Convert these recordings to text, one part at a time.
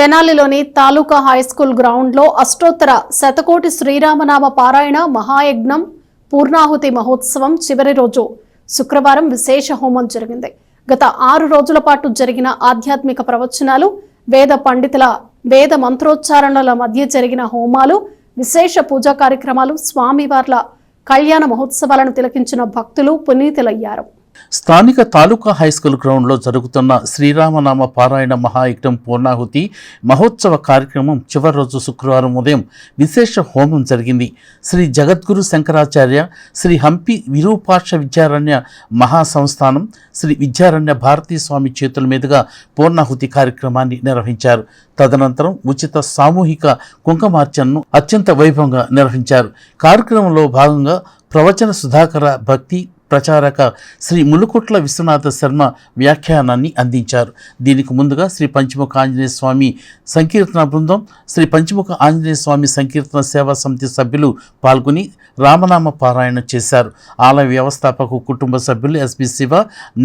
తెనాలిలోని తాలూకా high school గ్రౌండ్లో అష్టోత్తర శతకోటి శ్రీరామనామ పారాయణ మహాయజ్ఞం పూర్ణాహుతి మహోత్సవం చివరి రోజు. శుక్రవారం విశేష హోమం జరిగింది. గత ఆరు రోజుల పాటు జరిగిన ఆధ్యాత్మిక ప్రవచనాలు వేద పండితుల వేద మంత్రోచ్చారణల మధ్య జరిగిన హోమాలు విశేష పూజా కార్యక్రమాలు స్వామివార్ల కళ్యాణ మహోత్సవాలను తిలకించిన భక్తులు పునీతులయ్యారు. స్థానిక తాలూకా హైస్కూల్ గ్రౌండ్లో జరుగుతున్న శ్రీరామనామ పారాయణ మహాయజ్ఞం పూర్ణాహుతి మహోత్సవ కార్యక్రమం చివరి రోజు శుక్రవారం ఉదయం విశేష హోమం జరిగింది. శ్రీ జగద్గురు శంకరాచార్య శ్రీ హంపి విరూపాక్ష విద్యారణ్య మహాసంస్థానం శ్రీ విద్యారణ్య భారతీ స్వామి చేతుల మీదుగా పూర్ణాహుతి కార్యక్రమాన్ని నిర్వహించారు. తదనంతరం ఉచిత సామూహిక కుంకుమార్చనను అత్యంత వైభవంగా నిర్వహించారు. కార్యక్రమంలో భాగంగా ప్రవచన సుధాకర భక్తి ప్రచారక శ్రీ ములుకుట్ల విశ్వనాథ శర్మ వ్యాఖ్యానాన్ని అందించారు. దీనికి ముందుగా శ్రీ పంచముఖ ఆంజనేయ స్వామి సంకీర్తన బృందం శ్రీ పంచముఖ ఆంజనేయ స్వామి సంకీర్తన సేవా సమితి సభ్యులు పాల్గొని రామనామ పారాయణ చేశారు. ఆలయ వ్యవస్థాపక కుటుంబ సభ్యులు ఎస్బి శివ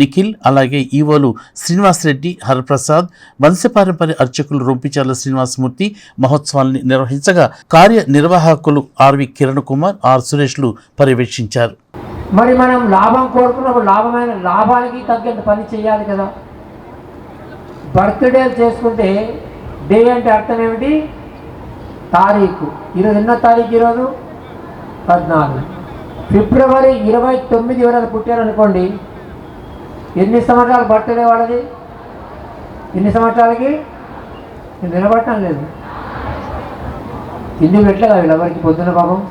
నిఖిల్ అలాగే ఈవోలు శ్రీనివాసరెడ్డి హరప్రసాద్ వంశపారంపర్య అర్చకులు రొంపిచార్ల శ్రీనివాసమూర్తి మహోత్సవాన్ని నిర్వహించగా కార్యనిర్వాహకులు R V Kiran Kumar R సురేష్లు పర్యవేక్షించారు. మరి మనం లాభం కోరుకున్నప్పుడు లాభమైన లాభానికి తగ్గంత పని చేయాలి కదా. బర్త్డే చేసుకుంటే డే అంటే అర్థం ఏమిటి? తారీఖు. ఈరోజు ఎన్నో తారీఖు ఈరోజు? పద్నాలుగు. ఫిబ్రవరి ఇరవై తొమ్మిది ఎవరైనా పుట్టారనుకోండి ఎన్ని సంవత్సరాలు బర్త్డే వాళ్ళది? ఎన్ని సంవత్సరాలకి? నిలబడటం లేదు. ఎందుకు పెట్టలేదు వీళ్ళెవరికి పొద్దున పాపం.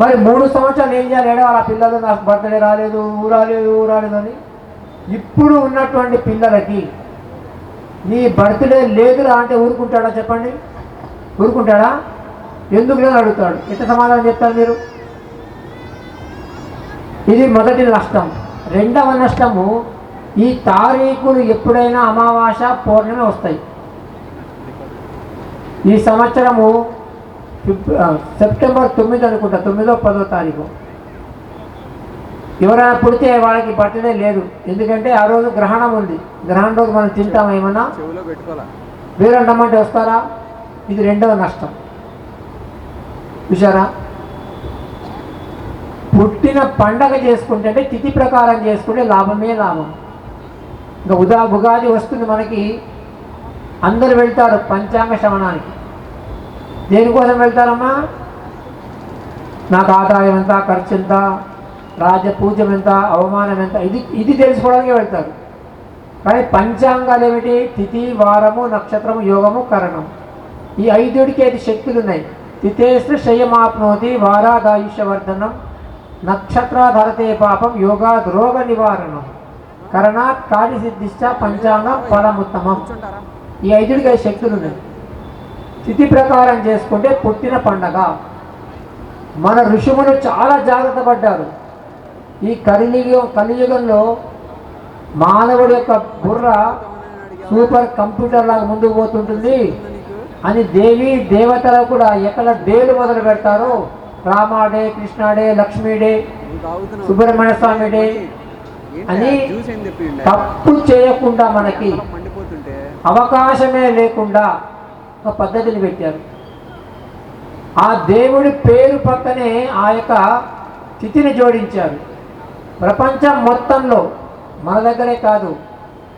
మరి మూడు సంవత్సరాలు ఏం చేయాలి? వాళ్ళ పిల్లలు నాకు బర్త్డే రాలేదు ఊ రాలేదు రాలేదు అని ఇప్పుడు ఉన్నటువంటి పిల్లలకి నీ బర్త్డే లేదురా అంటే ఊరుకుంటాడా చెప్పండి? ఊరుకుంటాడా? ఎందుకు లేదు అడుగుతాడు. ఎంత సమాధానం చెప్తారు మీరు? ఇది మొదటి నష్టం. రెండవ నష్టము ఈ తారీఖులు ఎప్పుడైనా అమావాస పౌర్ణమి వస్తాయి. ఈ సంవత్సరము సెప్టెంబర్ తొమ్మిది అనుకుంటా తొమ్మిదో పదో తారీఖు. ఎవరైనా పుడితే వాళ్ళకి బర్త్డే లేదు. ఎందుకంటే ఆ రోజు గ్రహణం ఉంది. గ్రహణం రోజు మనం తింటాం ఏమన్నా? వేరే రమ్మంటే వస్తారా? ఇది రెండవ నష్టం. చూసారా పుట్టిన పండగ చేసుకుంటే అంటే తిథి ప్రకారం చేసుకుంటే లాభమే లాభం. ఇంకా ఉదా ఉగాది వస్తుంది మనకి. అందరు వెళ్తారు పంచాంగ శ్రవణానికి. దేనికోసం వెళ్తారమ్మా? నాకు ఆదాయం ఎంత ఖర్చు ఎంత రాజపూజ్యం ఎంత అవమానం ఎంత? ఇది ఇది తెలుసుకోవడానికి వెళ్తారు. కానీ పంచాంగాలు ఏమిటి? తిథి వారము నక్షత్రము యోగము కరణం. ఈ ఐదుడికి ఐదు శక్తులు ఉన్నాయి తిథేస్తు క్షయమాప్నోతి వారాదాయుష్యవర్ధనం నక్షత్రాధరతే పాపం యోగా రోగ నివారణం. కరణాత్ కార్యసిద్ధిశ్చ పంచాంగం ఫలముత్తమం. ఈ ఐదుడికి ఐదు శక్తులు ఉన్నాయి తిథి ప్రకారం చేసుకుంటే పుట్టిన పండగ. మన ఋషుములు చాలా జాగ్రత్త పడ్డారు. ఈ కలియుగం కలియుగంలో మానవుడి యొక్క బుర్ర సూపర్ కంప్యూటర్ లాగా ముందుకు పోతుంటుంది. అని దేవి దేవతలు కూడా ఎక్కడ డేలు మొదలు పెడతారో Rama day day Krishna day Lakshmi day Subrahmanya Swami day అని తప్పు చేయకుండా మనకి అవకాశమే లేకుండా ఒక పద్ధతిని పెట్టారు. ఆ దేవుడి పేరు పక్కనే ఆ యొక్క తిథిని జోడించారు. ప్రపంచం మొత్తంలో మన దగ్గరే కాదు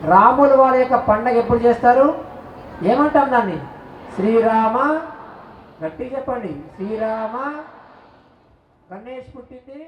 రాములు వారి యొక్క పండగ ఎప్పుడు చేస్తారు? ఏమంటాం దాన్ని? శ్రీరామ గట్టి చెప్పండి. శ్రీరామ గణేష్ పుట్టింది